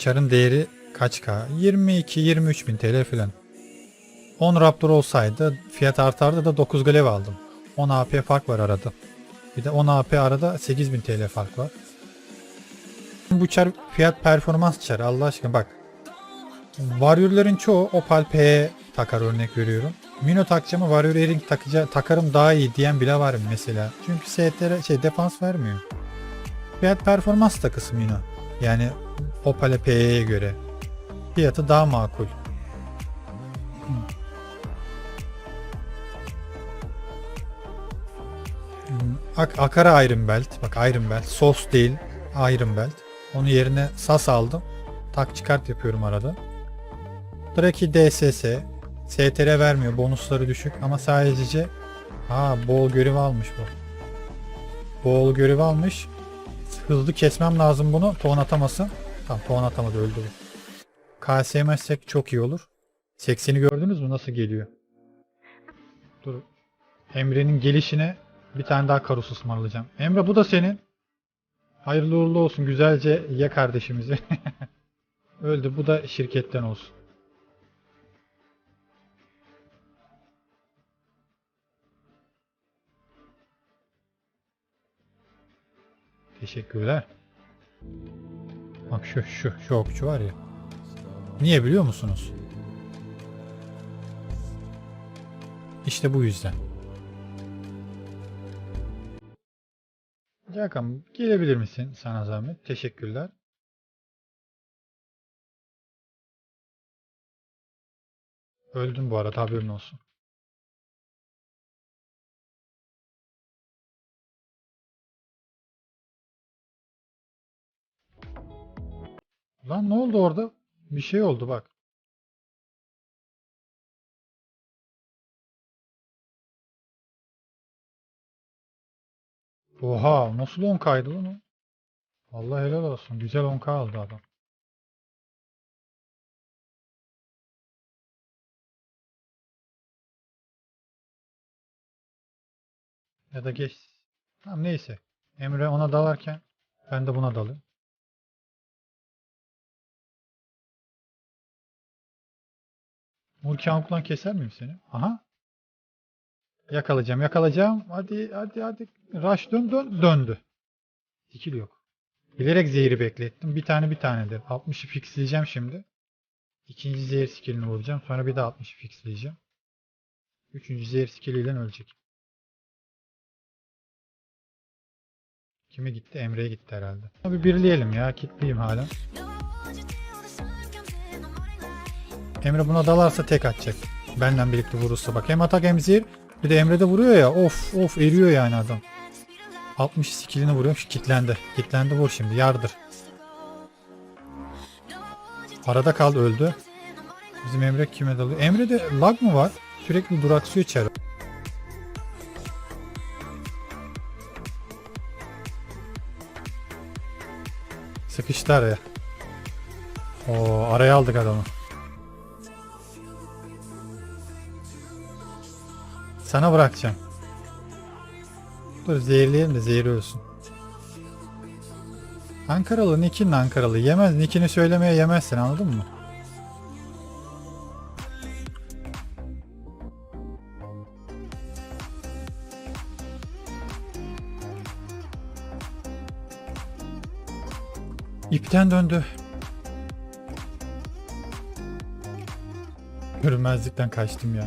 Çarın değeri kaç K? 22-23 bin TL falan. 10 Raptor olsaydı fiyat artardı da 9 Glaive aldım. 10 AP fark var arada. Bir de 10 AP arada 8000 TL fark var. Bu çar fiyat performans çarı Allah aşkına bak. Warrior'ların çoğu Opal P'ye takar örnek veriyorum. Mino takacağımı Warrior Earring takaca, takarım daha iyi diyen bile var mesela. Çünkü STR şey defans vermiyor. Fiyat performans takısı Mino. Yani Opal'e P'ye göre. Fiyatı daha makul. Ak Akara Iron Belt. Bak Iron Belt. Sos değil. Iron Belt. Onun yerine SAS aldım. Tak çıkart yapıyorum arada. Draki DSS. STR vermiyor. Bonusları düşük ama sadece ha bol görevi almış bu. Bol görevi almış. Hızlı kesmem lazım bunu. Ton atamasın. Tamam ton atamadı öldü bu. KS yemezsek çok iyi olur. 80'i gördünüz mü nasıl geliyor? Dur. Emre'nin gelişine bir tane daha karus ısmarlayacağım. Emre bu da senin. Hayırlı uğurlu olsun. Güzelce ye kardeşimizi. Öldü. Bu da şirketten olsun. Teşekkürler. Bak şu şu şu okçu var ya. Niye biliyor musunuz? İşte bu yüzden. Cakam gelebilir misin sana zahmet? Teşekkürler. Öldün bu arada haberin olsun. Lan ne oldu orada? Bir şey oldu bak. Oha nasıl 10 kaydı lan o? Vallahi helal olsun. Güzel 10k aldı adam. Ya da geç. Tamam neyse. Emre ona dalarken ben de buna dalayım. Murki Amklan keser miyim seni? Aha. Yakalayacağım, yakalayacağım. Hadi, hadi, hadi. Rush dön, dön, döndü. Skill yok. Bilerek zehri beklettim. Bir tane bir tanedir. 60'ı fixleyeceğim şimdi. İkinci zehir skillini vuracağım. Sonra bir de 60'ı fixleyeceğim. Üçüncü zehir skilliyle ölecek. Kime gitti? Emre'ye gitti herhalde. Bir birleyelim ya. Kitleyim hala. Emre buna dalarsa tek atacak. Benden birlikte vurursa bak. Hem atak hem zehir. Bir de Emre de vuruyor ya. Of of eriyor yani adam. 60 skillini vuruyor. Şu kitlendi. Kitlendi vur şimdi. Yardır. Arada kaldı öldü. Bizim Emre kime dalıyor? Emre'de lag mı var? Sürekli duraksıyor içeri. Sıkıştı araya. Oo, araya aldık adamı. Sana bırakacağım. Dur zehirleyelim de zehri ölsün. Ankaralı Nick'in Ankaralı. Yemez. Nick'ini söylemeye yemezsin anladın mı? İpten döndü. Görünmezlikten kaçtım ya.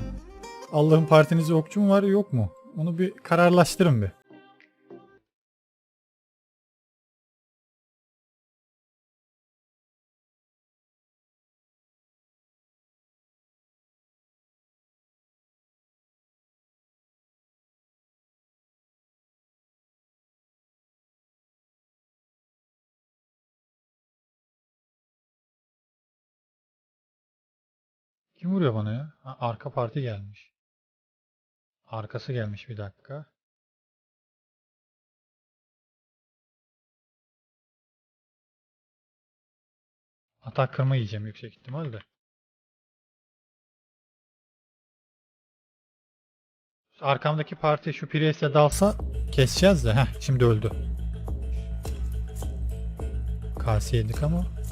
Allah'ın partinizde okçu mu var yok mu? Onu bir kararlaştırın bir. Kim vuruyor bana ya? Ha, arka parti gelmiş. Arkası gelmiş bir dakika. Atak kırma yiyeceğim yüksek ihtimalle. Arkamdaki parti şu Priest'e dalsa keseceğiz de. Heh şimdi öldü. Kase yedik ama.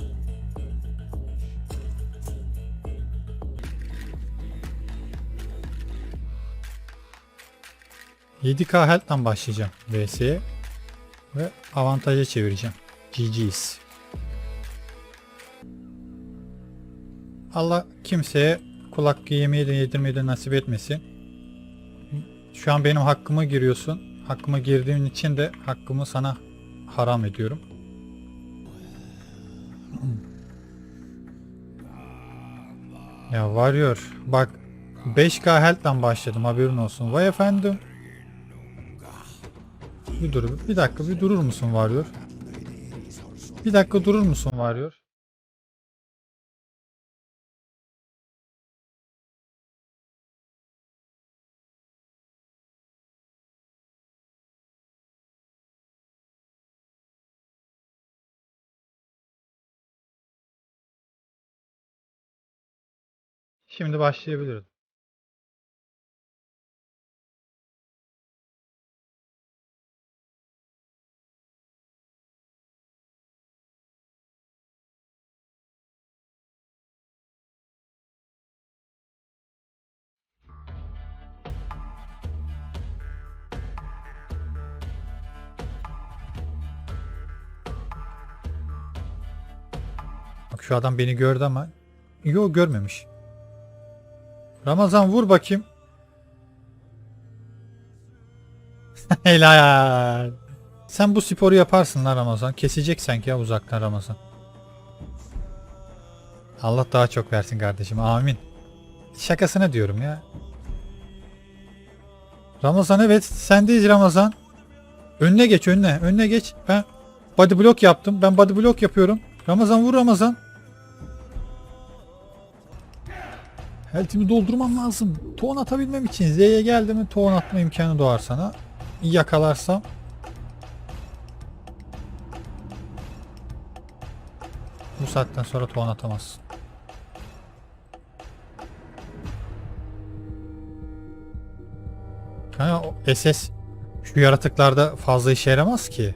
7K health'tan başlayacağım VS'ye ve avantaja çevireceğim. GG's. Allah kimseye kulak yemeği de yedirmeyi de nasip etmesin. Şu an benim hakkıma giriyorsun. Hakkıma girdiğin için de hakkımı sana haram ediyorum. Ya varıyor. Bak 5K health'tan başladım haberin olsun. Vay efendim. Bir dur. Bir dakika bir durur musun varıyor? Bir dakika durur musun varıyor? Şimdi başlayabiliriz. Şu adam beni gördü ama Yo görmemiş. Ramazan vur bakayım. Helal. Sen bu sporu yaparsın lan Ramazan. Kesecek sanki ya uzaktan Ramazan. Allah daha çok versin kardeşim. Amin. Şakasına diyorum ya. Ramazan evet sendeyiz Ramazan. Önüne geç önüne. Önüne geç. Ben body block yaptım. Ben body block yapıyorum. Ramazan vur Ramazan. Health'imi doldurmam lazım. Toğun atabilmem için. Z'ye geldi mi toğun atma imkanı doğar sana. Yakalarsam. Bu saatten sonra toğun atamazsın. O SS şu yaratıklarda fazla işe yaramaz ki.